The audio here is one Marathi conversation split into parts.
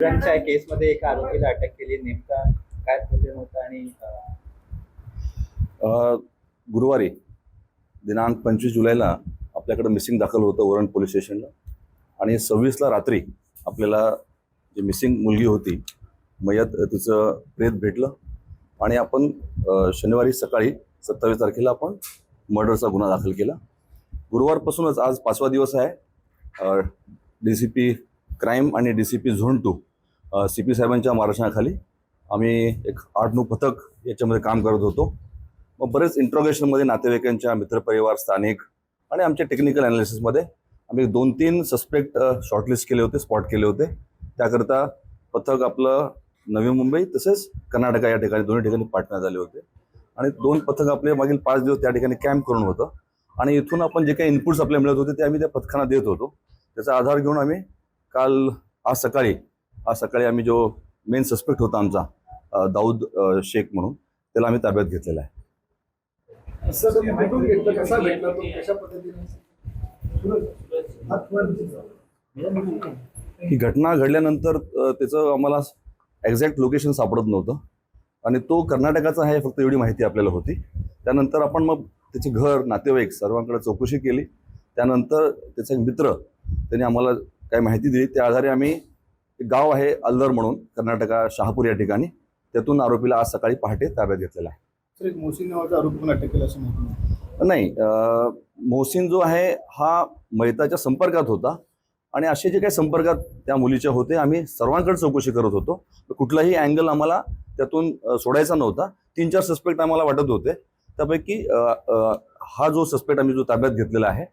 केस केसमध्ये एका आरोपीला अटक केली. नेमका काय प्रॉब्लेम होता आणि गुरुवारी दिनांक पंचवीस जुलैला आपल्याकडे मिसिंग दाखल होतं वरण पोलीस स्टेशनला. आणि सव्वीसला रात्री आपल्याला जी मिसिंग मुलगी होती मयत तिचं प्रेत भेटलं. आणि आपण शनिवारी सकाळी सत्तावीस तारखेला आपण मर्डरचा गुन्हा दाखल केला. गुरुवारपासूनच आज पाचवा दिवस आहे. डी सी पी क्राईम आणि D C P zone two C P साहेबांच्या मार्गदर्शनाखाली आम्ही एक आठ नऊ पथक याच्यामध्ये काम करत होतो. मग बरेच इंट्रोगेशनमध्ये नातेवाईकांच्या मित्रपरिवार स्थानिक आणि आमच्या टेक्निकल अनालिसिसमध्ये आम्ही दोन तीन सस्पेक्ट शॉर्टलिस्ट केले होते स्पॉट केले होते. त्याकरता पथक आपलं नवी मुंबई तसेच कर्नाटका या ठिकाणी दोन्ही ठिकाणी पाठवण्यात आले होते. आणि दोन पथक आपले मागील पाच दिवस त्या ठिकाणी कॅम्प करून होतं. आणि इथून आपण जे काही इनपुट्स आपल्याला मिळत होते ते आम्ही त्या पथकांना देत होतो. त्याचा आधार घेऊन आम्ही काल आज सकाळी आज सकाळी आम्ही जो मेन सस्पेक्ट होता आमचा दाऊद शेख म्हणून त्याला आम्ही ताब्यात घेतलेला आहे. असं तुम्ही कुठून घेतलं कसा भेटला तो कशा पद्धतीने? ही घटना घडल्यानंतर त्याचं आम्हाला एक्झॅक्ट लोकेशन सापडत नव्हतं. आणि तो कर्नाटकाचा आहे फक्त एवढी माहिती आपल्याला होती. त्यानंतर आपण मग त्याचे घर नातेवाईक सर्वांकडे चौकशी केली. त्यानंतर त्याचा एक मित्र त्याने आम्हाला काय माहिती दिली. त्या आधारे आम्ही एक गाव आहे अल्लर म्हणून कर्नाटका शहापूर या ठिकाणी. त्यातून आरोपीला आज सकाळी पहाटे ताब्यात घेतलेला आहे. तर एक मोहसिन नावाचा आरोपी पण अटक केला असं माहिती नाही. अ, मोहसिन जो आहे हा मैताच्या संपर्कात होता. आणि असे जे काही संपर्कात त्या मुलीच्या होते आम्ही सर्वांकडे चौकशी करत होतो. कुठलाही अँगल आम्हाला त्यातून अ, सोडायचा नव्हता. तीन चार सस्पेक्ट आम्हाला वाटत होते. त्यापैकी अ, अ, हा जो सस्पेक्ट आम्ही जो ताब्यात घेतलेला आहे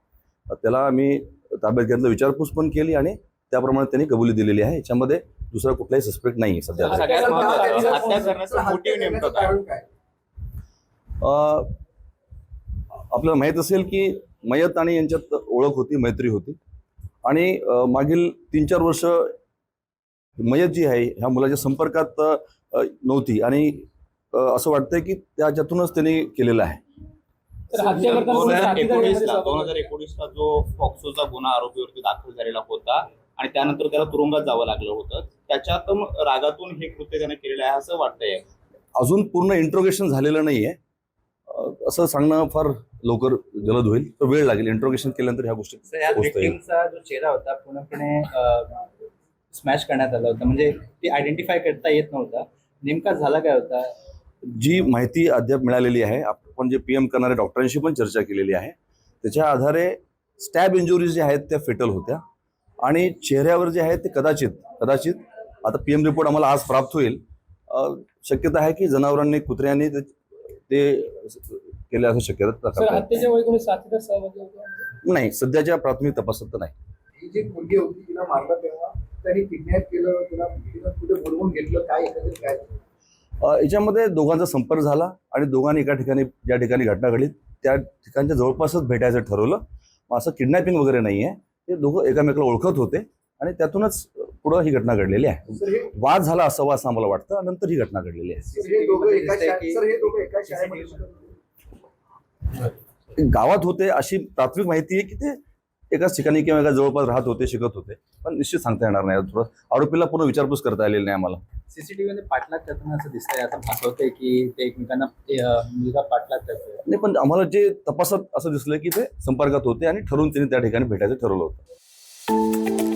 त्याला आम्ही ताब्यात घेतलं विचारपूस पण केली आणि त्याप्रमाणे त्यांनी कबुली दिलेली आहे. याच्यामध्ये दुसरा कुठलाही सस्पेक्ट नाही सध्या. आपल्याला माहीत असेल की मयत आणि यांच्यात ओळख होती मैत्री होती. आणि मागील तीन चार वर्ष मयत जी आहे ह्या मुलाच्या संपर्कात नव्हती. आणि असं वाटतंय की त्याच्यातूनच त्यांनी केलेलं आहे. दोन हजार एकोणीसला जो फॉक्सोचा गुन्हा आरोपीवरती दाखल झालेला होता आणि त्यानंतर त्याला तुरुंगात जावं लागलं होतं. त्याच्यातून रागातून हे कृत्य त्याने केलेलं आहे असं वाटतंय. अजून पूर्ण इंट्रोगेशन झालेलं नाही आहे असं सांगणं फार लवकर जलद होईल. तर वेळ लागेल. इंट्रोगेशन केल्यानंतर ह्या गोष्टी जो चेहरा होता पूर्णपणे स्मॅश करण्यात आला होता. म्हणजे ती आयडेंटिफाय करता येत नव्हता. नेमका झाला काय होता? जी माहिती अद्याप मिळालेली आहे आपण जे पी एम करणाऱ्या डॉक्टरांशी पण चर्चा केलेली आहे. त्याच्या आधारे स्टॅब इंजुरीज ज्या आहेत त्या फेटल होत्या. आणि चेहऱ्यावर जे आहेत ते कदाचित कदाचित आता पी एम रिपोर्ट आम्हाला आज प्राप्त होईल. अ, शक्यता आहे की जनावरांनी कुत्र्यांनी ते केले असं शक्यता नाही सध्याच्या प्राथमिक तपासात तर नाही. जी मुलगी होती तिला मारलं तेव्हा त्यांनी किडनॅप केलं तिला तिला कुठे बोलवून घेतलं काय एकंदरीत काय? अ, याच्यामध्ये दोघांचा संपर्क झाला आणि दोघांनी एका ठिकाणी ज्या ठिकाणी घटना घडली त्या ठिकाणच्या जवळपासच भेटायचं ठरवलं. मग असं किडनॅपिंग वगैरे नाही आहे ते दोघं एकामेकाला ओळखत होते आणि त्यातूनच पुढं ही घटना घडलेली आहे हे वाद झाला असावा असं आम्हाला वाटतं नंतर ही घटना घडलेली आहे सर, हे दोघं एका दिसतंय शाळेत की- सर हे दोघं एका शाळेमध्ये शिकत होते. गावात होते अशी प्राथमिक माहिती आहे की ते एकाच ठिकाणी किंवा एका जवळपास राहत होते शिकत होते. पण निश्चित सांगता येणार नाही. थोडं आरोपीला पूर्ण विचारपूस करता आलेली नाही आम्हाला. सीसीटीव्ही मध्ये पाठलाग करताना असं दिसतंय. असं भासवतंय की ते एकमेकांना मुलगा पाठलाग करतोय. नाही पण आम्हाला जे तपासात असं दिसलं की ते संपर्कात होते आणि ठरवून त्यांनी त्या ठिकाणी भेटायचं ठरवलं होतं.